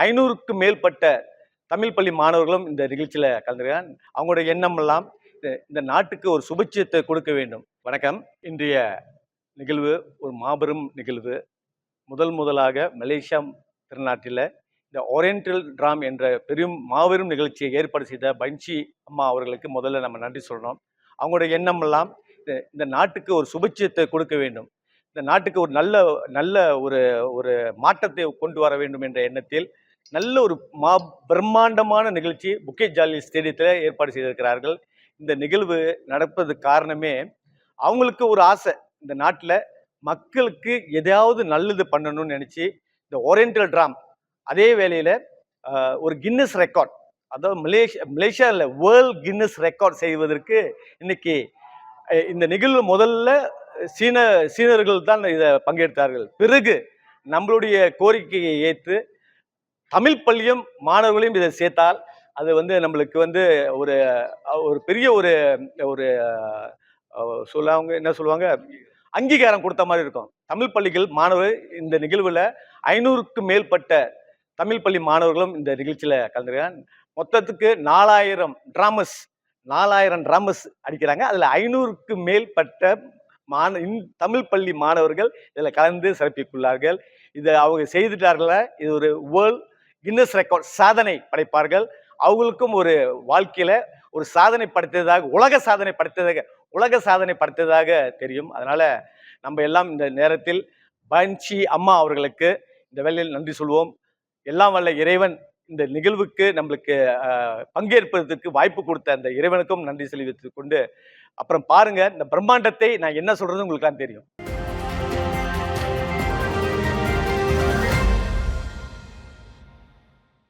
ஐநூறுக்கும் மேற்பட்ட தமிழ் பள்ளி மாணவர்களும் இந்த நிகழ்ச்சியில் கலந்துருக்கிறான் அவங்களுடைய எண்ணமெல்லாம் இந்த- நாட்டுக்கு ஒரு சுபட்சியத்தை கொடுக்க வேண்டும். வணக்கம். இன்றைய நிகழ்வு ஒரு மாபெரும் நிகழ்வு. முதல் முதலாக மலேசியா திருநாட்டில் இந்த ஓரியன்டல் ட்ராம் என்ற பெரும் மாபெரும் நிகழ்ச்சியை ஏற்பாடு செய்த பன்ஷி அம்மா அவர்களுக்கு முதல்ல நம்ம நன்றி சொல்லணும். அவங்களுடைய எண்ணமெல்லாம் இந்த- நாட்டுக்கு ஒரு சுபட்சியத்தை கொடுக்க வேண்டும். இந்த நாட்டுக்கு ஒரு நல்ல நல்ல ஒரு ஒரு மாற்றத்தை கொண்டு வர வேண்டும் என்ற எண்ணத்தில் நல்ல ஒரு மா பிரம்மாண்டமான நிகழ்ச்சி புக்கே ஜாலி ஸ்டேடியத்தில் ஏற்பாடு செய்திருக்கிறார்கள். இந்த நிகழ்வு நடப்பது காரணமே அவங்களுக்கு ஒரு ஆசை. இந்த நாட்டில் மக்களுக்கு எதையாவது நல்லது பண்ணணும்னு நினச்சி இந்த ஓரியன்டல் ட்ராம் அதே வேளையில் ஒரு கின்னஸ் ரெக்கார்ட் அதாவது மலேசியா மலேசியாவில் வேர்ல்ட் கின்னஸ் ரெக்கார்ட் செய்வதற்கு இன்னைக்கு இந்த நிகழ்வு முதல்ல சீன சீனர்கள் தான் இதை பங்கெடுத்தார்கள் பிறகு நம்மளுடைய கோரிக்கையை ஏற்று தமிழ் பள்ளியும் மாணவர்களையும் இதை சேர்த்தால் அது வந்து நம்மளுக்கு வந்து ஒரு ஒரு பெரிய ஒரு ஒரு சொல்ல சொல்லுவாங்க என்ன சொல்லுவாங்க? அங்கீகாரம் கொடுத்த மாதிரி இருக்கும். தமிழ் பள்ளிகள் மாணவர் இந்த நிகழ்வில் ஐநூறுக்கு மேற்பட்ட தமிழ் பள்ளி மாணவர்களும் இந்த நிகழ்ச்சியில் கலந்துருக்காங்க. மொத்தத்துக்கு நாலாயிரம் ட்ராமஸ் நாலாயிரம் ட்ராமஸ் அடிக்கிறாங்க. அதில் ஐநூறுக்கு மேற்பட்ட மாண இந் தமிழ் பள்ளி மாணவர்கள் இதில் கலந்து சிறப்பிக்குள்ளார்கள். இதை அவங்க செய்துட்டார்கள? இது ஒரு வேர்ல்ட் கின்னஸ் ரெக்கார்ட் சாதனை படைப்பார்கள். அவங்களுக்கும் ஒரு வாழ்க்கையில் ஒரு சாதனை படைத்ததாக உலக சாதனை படைத்ததாக உலக சாதனை படைத்ததாக தெரியும். அதனால் நம்ம எல்லாம் இந்த நேரத்தில் பன்சி அம்மா அவர்களுக்கு இந்த வேலையில் நன்றி சொல்வோம். எல்லாம் வல்ல இறைவன் இந்த நிகழ்வுக்கு நம்மளுக்கு பங்கேற்பதற்கு வாய்ப்பு கொடுத்த அந்த இறைவனுக்கும் நன்றி செலுத்திக் கொண்டு அப்புறம் பாருங்கள் இந்த பிரம்மாண்டத்தை நான் என்ன சொல்கிறது உங்களுக்கு தெரியும்.